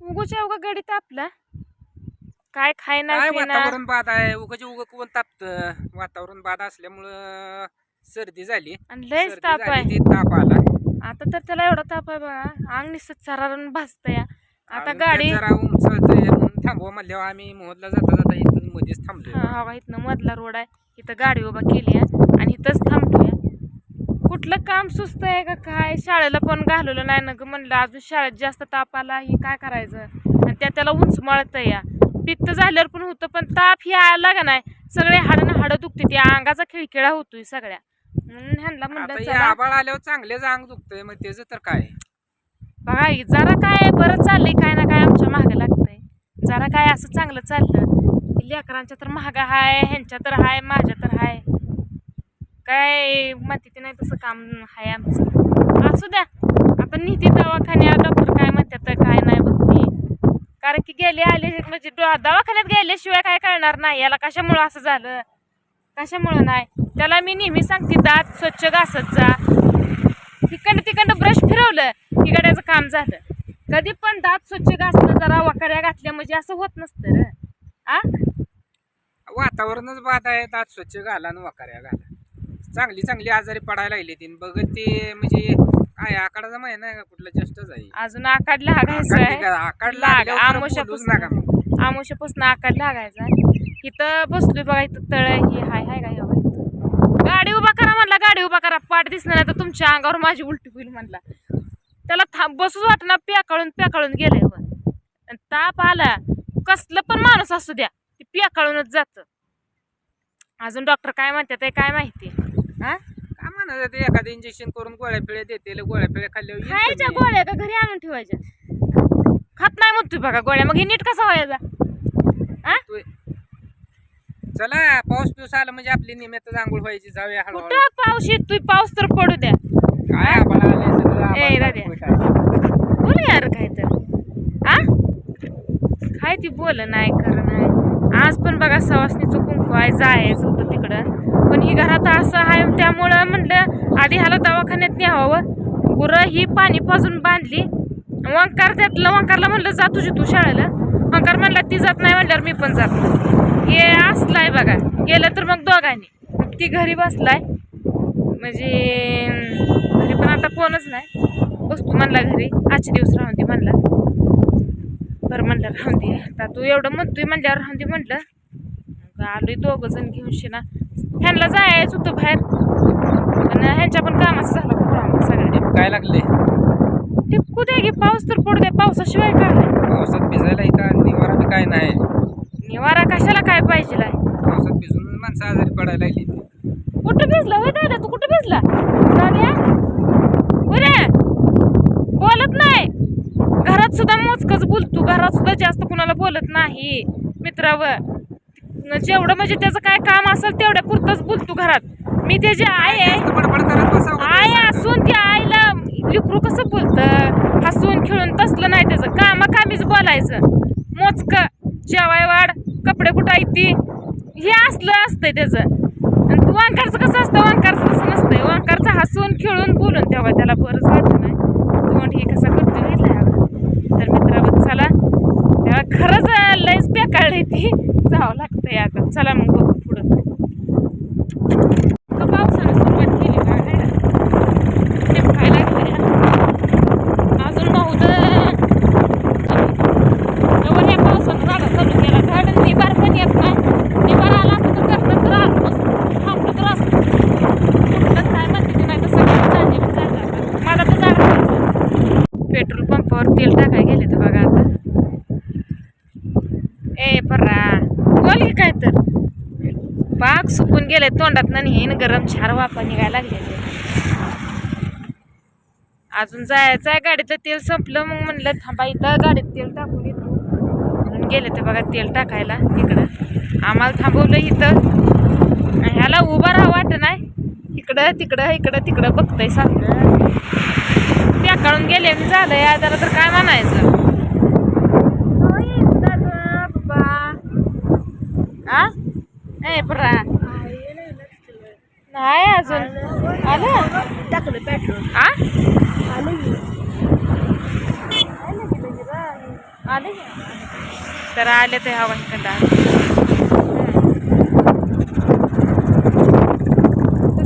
उगूच्या उगा गडी तापला. काय खाय काय नाही वातावरण बाद आहे? उगाचे उगा कोण तापत? वातावरण बाद असल्यामुळं सर्दी झाली. आणि लयच सर्दी ताप झाली आहे. ती ताप आला. आता तर त्याला एवढा ताप आहे बघा अंग निसत चरारण भासतया आता अजून ते गाडी जरा उंचावतंय म्हणून थांबवा म्हणल्यावर आम्ही मोहदला जाता जाता इथून मध्येच थांबलो हा हा इथनं मधला रोड आहे. इथं गाडी उभा केली आहे आणि इथंच थांबतोय. कुठलं काम सुस्त आहे का काय? शाळेला पण घालवलं नाही ना ग म्हणलं. अजून शाळेत जास्त ताप आला ही काय करायचं? आणि त्या त्याला उंच मळत या. पित्त झाल्यावर पण होतं पण ताप ही आला का नाही? सगळे हाडं हाडं दुखते त्या अंगाचा खिळखिळा होतोय सगळ्या. म्हणून ह्यांना आता म्हणलं हे चला. आबाळ आल्यावर चांगलेच अंग दुखतंय मग त्याचं तर काय? बघा ही जरा काय बरं चाललंय काय ना काय आमच्या मागं लागतंय. जरा काय असं चांगलं चाललं. लेकरांच्या तर महागा हाय ह्यांच्या तर हाय माझ्या तर हाय. काय म्हणते नाही तसं काम आहे आमचं. असू द्या. आता नीती दवाखान्यात डॉक्टर काय म्हणतात काय नाही बघते. कारण की गेले आले म्हणजे दवाखान्यात गेल्याशिवाय काय कळणार नाही. याला कशामुळं असं झालं? कशामुळं नाही? त्याला मी नेहमी सांगते दात स्वच्छ घासत जा. तिकडं तिकडं ब्रश फिरवलं की गड्याचं काम झालं. कधी पण दात स्वच्छ घासणं जरा वकऱ्या घातल्या म्हणजे असं होत नसतं र. आ? वातावरणच बाद आहे दात स्वच्छ घाला आणि वकऱ्या घाला. चांगली चांगली आजारी पडायला लागली ती. बघत ते म्हणजे काय आकाडाचा महिना आहे का कुठला? जास्तच आहे. अजून आकाड लागायचं आहे. निघा- आकाड लागल्यावर नका मग. आकाड लागायचा आहे. इथं बसलोय बघा इथं तळ ही हाय हाय काय बघा इथं. गाडी उभा करा म्हणला गाडी उभा करा. पाठ दिसणार नाही तर तुमच्या अंगावर माझी उलटी होईल म्हणला. त्याला थांब बसूच वाटणार प्याकाळून प्याकाळून गेले आणि ताप आला. कसलं पण माणूस असू द्या ती प्याकाळूनच जात. अजून डॉक्टर काय म्हणतात ते काय माहिती? हा? काय म्हणायचं ते एखादं इंजेक्शन करून गोळ्या पिळ्या देते गोळ्या पिळ्या खाल्ल्यावर येईल खायच्या कमी. गोळ्या का घरी आणून ठेवायच्या? खात नाही म्हणतोय बघा गोळ्या. मग हे नीट कसा व्हायचा? हा? तू- चला पाऊस पिऊस आला म्हणजे आपली निमित्त आंघोळ व्हायची. जाऊया हळूहळू. कुठं पाऊस येतोय? पाऊस तर पडू द्या. काय आभाळ आलंय सगळं. बोल यार काय तर आ काय ती बोल नाही कर नाही. आज पण बघा सवासनीचं कुंकू आहे जायचं होतं तिकडं. पण ही घरात असं आहे त्यामुळं म्हणलं आधी ह्याला दवाखान्यात न्यावं. गुरं ही पाणी पाजून बांधली. वंकार त्यातलं वंकारला म्हणलं जा तुझी तू शाळेला. वंकार म्हणला ती जात नाही म्हणल्यावर मी पण जात नाही. हे असलाय बघा. गेलं तर मग दोघांनी. ती घरी बसलाय. म्हणजे घरी पण आता कोणच नाही. बसतो म्हणला घरी. आजचे दिवस राहून ती म्हणला. बरं म्हणलं राहून दे. आता तू एवढं म्हणतोय म्हणल्यावर राहून दे म्हणलं. मग आलोय दोघं जण घेऊन शिना. ह्यांना जायचं होतं बाहेर. पण ह्यांच्या पण कामाचं झालं सगळ्या काय लागले? टिपकू दे की पाऊस तर पडू दे पावसाशिवाय काय? पावसात भिजायला इथं निवारा बी काय नाही. निवारा कशाला काय पाहिजे पावसात भिजून माणसं आजारी पडायला लागली. कुठं भिजला होय दादा तू कुठं भिजला दाद्या बरे बोलत नाही घरात सुद्धा मोजकच बोलतो घरात सुद्धा जास्त कुणाला बोलत नाही. मित्रावर. जेवढं म्हणजे त्याचं काय काम असेल तेवढ्या पुरतच बोलतो घरात. मी त्याची आई आहे आई असून त्या आईला लिकरू कसं बोलतं? हसून खेळून तसलं नाही त्याचं. कामाकामीच बोलायचं. मोजक. जेवाय वाढ कपडे कुठं ती? हे असलं असतंय त्याचं. आणि वांकारचं कसं असतं? वांकारचं कसं नसतंय वांकारचं हसून खेळून बोलून तेव्हा त्याला. बरंच वाटतं नाही. तोंड हे कसं करतो माहिती तर मित्रावर चला तेव्हा खरंच लयच बेकाळली ती. जावं लागतंय आता. चला मग बघू पुढं. का पावसानं सुरुवात केली का? ते खायला अजून नव्हतं एवढं या पावसानं चालू केला. मी बार पण येत नाही. निबार आला असं तर करतं तर आलं थांबलं तर असतं. कुठलंच काय म्हणते नाही तर सगळं मला तर जागा पेट्रोल पंपावर तेल टाकाय गेले तर बघा आता. ए बोल की काय तर? पाक सुकून गेले तोंडात नाही गरम छार वापा निघायला लागले अजून जायचं आहे गाडीतलं तेल संपलं मग म्हणलं थांबा इथं गाडीत तेल टाकून येतो. म्हणून गेले ते बघा तेल टाकायला तिकडं. आम्हाला थांबवलं इथं. ह्याला उभा राहा वाट नाही. इकडं तिकडं इकडं तिकडं बघतंय सारखं. त्या काढून गेले मी झालं या जरा तर काय म्हणायचं ओय, दादा, बाबा. आ ए परा. नाही अजून. आलं? टाकलं पेट्रोल. आ? आलं की. आले तर आले ते हवा इकडं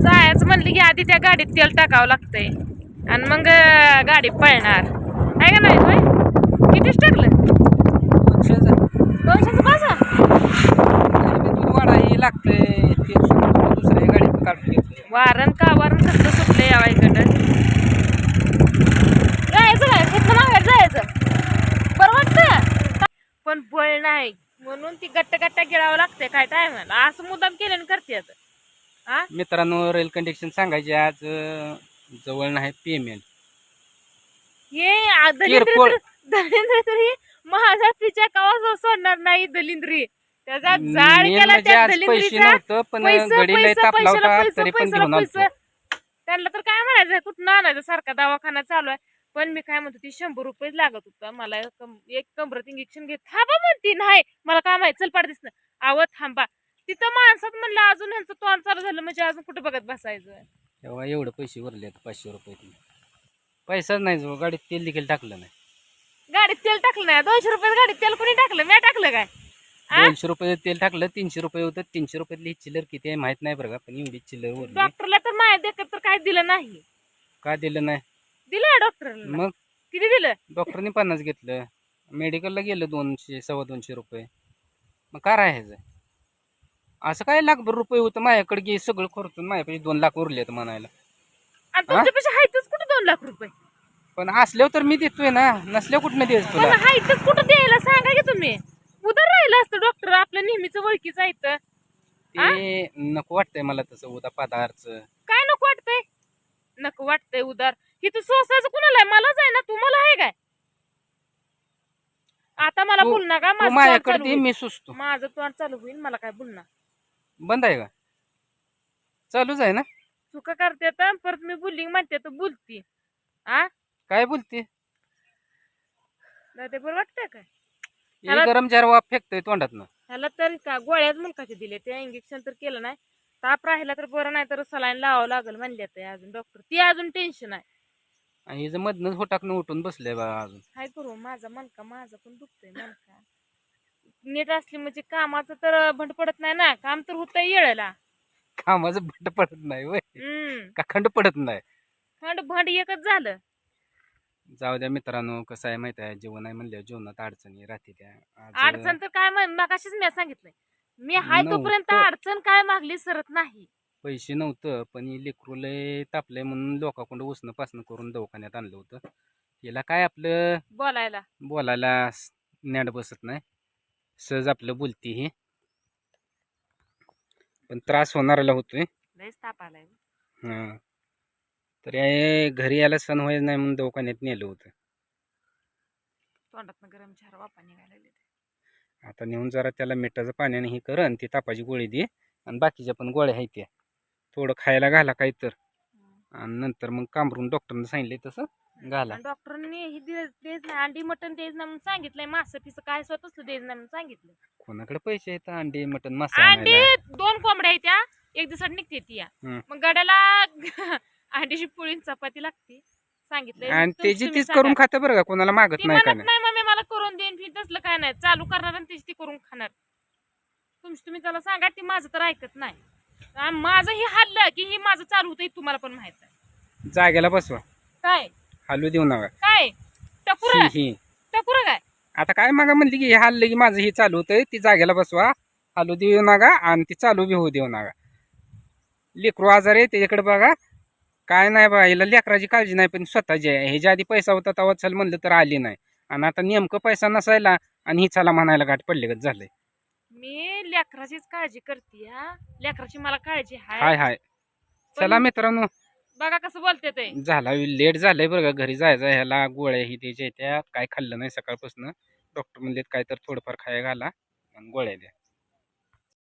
जायचं म्हणलं की आधी त्या गाडीत तेल टाकावं लागतंय. आणि मग गाडी पळणार. आहे का नाही कितीच टाकलं हे लागतंय ते दुसऱ्या गाडीत काढून घेतले वारण का? वारण कसलं सुटलं यावा इकडं जायचं काय? मागायला जायचं. बरं वाटतं? पण बळ नाही. म्हणून ती गट्ट गट्टा गिळावं लागतंय काय टायमाला. असं मुद्दाम केल्याने करते आता. हा मित्रांनो रेल कंडिक्शन सांगायचे आज अं, जवळ नाही पेमेंट हे आ- दलिंद्री किरकोळ. तर- दलिंद्री तरी माझा तिच्या कवा सोडणार नाही दलिंद्री. त्याचा जाळ मेन केला म्हणजे त्या आज पैसे दलिंद्रीचा नव्हतं पण पैसे गडीला पैसे तापला पैशाला होता पैसे तरी पण पैशाला घेऊन आलतो. पैसे. त्यांना तर काय म्हणायचं कुठं आणायचं? सारखा दवाखाना चालू आहे. पण मी काय म्हणतो ती शंभर रुपये लागत होता. मला एक कम- एक कमरत इंजेक्शन घेत थांबा म्हणती नाही मला काय माहिती चल पाड दिसणं आव थांबा. तिथं माणसात म्हणलं अजून ह्यांचं तोंड चालू झालं म्हणजे अजून कुठं बघत बसायचं? तेव्हा एवढं पैसे भरले पाचशे रुपये पैसाच नाही जो गाडीत तेल देखील टाकलं नाही. गाडीत तेल टाकलं नाही. दोनशे रुपये गाडीत तेल कोणी टाकलं? मी टाकलं काय? दोनशे रुपये तेल टाकलं तीनशे रुपये होतं. तीनशे रुपयातली चिल्लर किती आहे माहीत नाही बरं का पण एवढी चिल्लर उरली डॉक्टरला तर माया देखत तर काय दिलं नाही. का दिलं नाही? दिलं डॉक्टरला. मग? किती दिलं? डॉक्टरने पन्नास घेतलं. मेडिकलला गेलं दोनशे सव्वा दोनशे रुपये. मग काय राहायचं? असं काय लाखभर रुपये होतं माझ्याकडे गे सगळं खर्चून माझ्यापाशी दोन लाख उरले तर म्हणायला. आणि तुमच्यापेक्षा हायतच कुठं दोन लाख रुपये? पण असल्यावर तर मी देतोय ना नसल्यावर कुठं द्यायचं पण तुला हायतच कुठं द्यायला सांगा की तुम्ही. उदर राहिलं असतं डॉक्टर आपलं नेहमीच ओळखीचं आहे तर ते नको वाटतंय मला तसं उदा पदार्थ काय नको वाटतंय? नको वाटतंय उदार. इथं सोसायचं कुणाला मलाच आहे ना तुम्हाला आहे काय? आता मला बोल माझं तोंड माझ्याकडे. मी सुचतो. माझं तोंड चालू होईल मला काय बोलणार बंद आहे का? चालूच आहे ना? चुका करते तर परत मी बोलली म्हणते तर बोलती. आ? काय बोलते? बरं वाटतंय काय? हे त्याला- गरम जार वाफ फेकतोय तोंडातनं. ह्याला तर का गोळ्याच मुलकाचे दिले ते इंजेक्शन तर केलं नाही. ताप राहिला तर बरं नाही तर सलाईन लावावं लागेल म्हणले ते अजून डॉक्टर ती अजून टेन्शन आहे. आणि हे जर मधनच होटाकनं उठून बसलंय बा अजून. काय करू माझा मनका माझा पण दुखतोय मनका. नीट असली म्हणजे कामाचं तर भंड पडत नाही ना. काम तर होतंय येळेला. कामाचं भट पडत नाही वय. हम्म. का खंड पडत नाही? खंड भंड एकच झालं. जाऊ द्या मित्रांनो कसं आहे माहिती आहे जेवण आहे म्हणल्या जेवणात अडचणी राहते त्या. आज अडचण तर काय म्हण मगाशीच मी सांगितलंय. मी हाय तोपर्यंत. अडचण काय मागली सरत नाही. पैसे नव्हतं पण हे लेकरू लय तापलंय म्हणून लोकांकडून उसणं पासणं करून दवाखान्यात आणलं होतं. याला काय आपलं बोलायला. बोलायला स- नॅट बसत नाही. सहज आपलं बोलती ही. पण त्रास होणाऱ्याला होतोय. लयच ताप आलाय. हां. तर हे घरी यायला सण व्हायचं नाही म्हणून दवाखान्यात नेलं होतं. तोंडात गरम चार वापा आता नेऊन जरा त्याला मिठाचं पाण्याने हे कर आणि ती तापाची गोळी दे आणि बाकीच्या पण गोळ्या आहेत त्या. थोडं खायला घाला काही तर आणि नंतर मग कांबरून डॉक्टरनं सांगितले तसं घाला. डॉक्टरांनी हे नाही अंडी मटण देच नाही म्हणून सांगितलंय. मासं पिसं काय स्वतःच देच नाही म्हणून सांगितलं कोणाकडे पैसे आहेत अंडे मटन मासा अंडी दोन कोंबड्या आहेत त्या. एक दिवसात निघते ती या. हम्म. मग गड्याला अंडीची पोळी आणि चपाती लागते. सांगितलंय. आणि त्याची तुम्ही तीच. करून खाते बरं का? कोणाला मागत ती नाही का म्हणत नाही? नाही मम्मी मला करून देईन फी तसलं काय नाही. चालू करणार आणि तीच ती करून खाणार. तुमची तुम्ही त्याला सांगा ती माझं तर ऐकत नाही. आणि माझं हे हल्लं की हे माझं चालू होतं हे तुम्हाला पण माहीत आहे. जागेला बसवा. काय? हलू देऊ नका. काय? टकुर ही ही. टकुर काय? आता काय मागा म्हणली की हे हल्लं की माझं हे चालू होतंय ती जागेला बसवा. हलू देऊ नका आणि ती चालू बी होऊ देऊ नका. लेकरू आजार आहे त्याच्याकडे बघा. काय नाही बा हिला लेकराची काळजी नाही पण स्वतःची आहे. ह्याच्या आधी पैसा होता तेव्हा चल म्हणलं तर आली नाही. आणि आता नेमकं पैसा नसायला आणि ही चला म्हणायला गाठ पडले गत झालंय. मी लेकराचीच काळजी करते हा. लेकराची मला काळजी हाय. हाय हाय. चला मित्रांनो. बघा कसं बोलते ते. झाला लेट झालंय बरं का घरी जायचं ह्याला. गोळ्या ही द्यायच्या त्या काय खाल्लं नाही सकाळपासून. डॉक्टर म्हणलेत काय तर थोडंफार खाया घाला आणि गोळ्या द्या.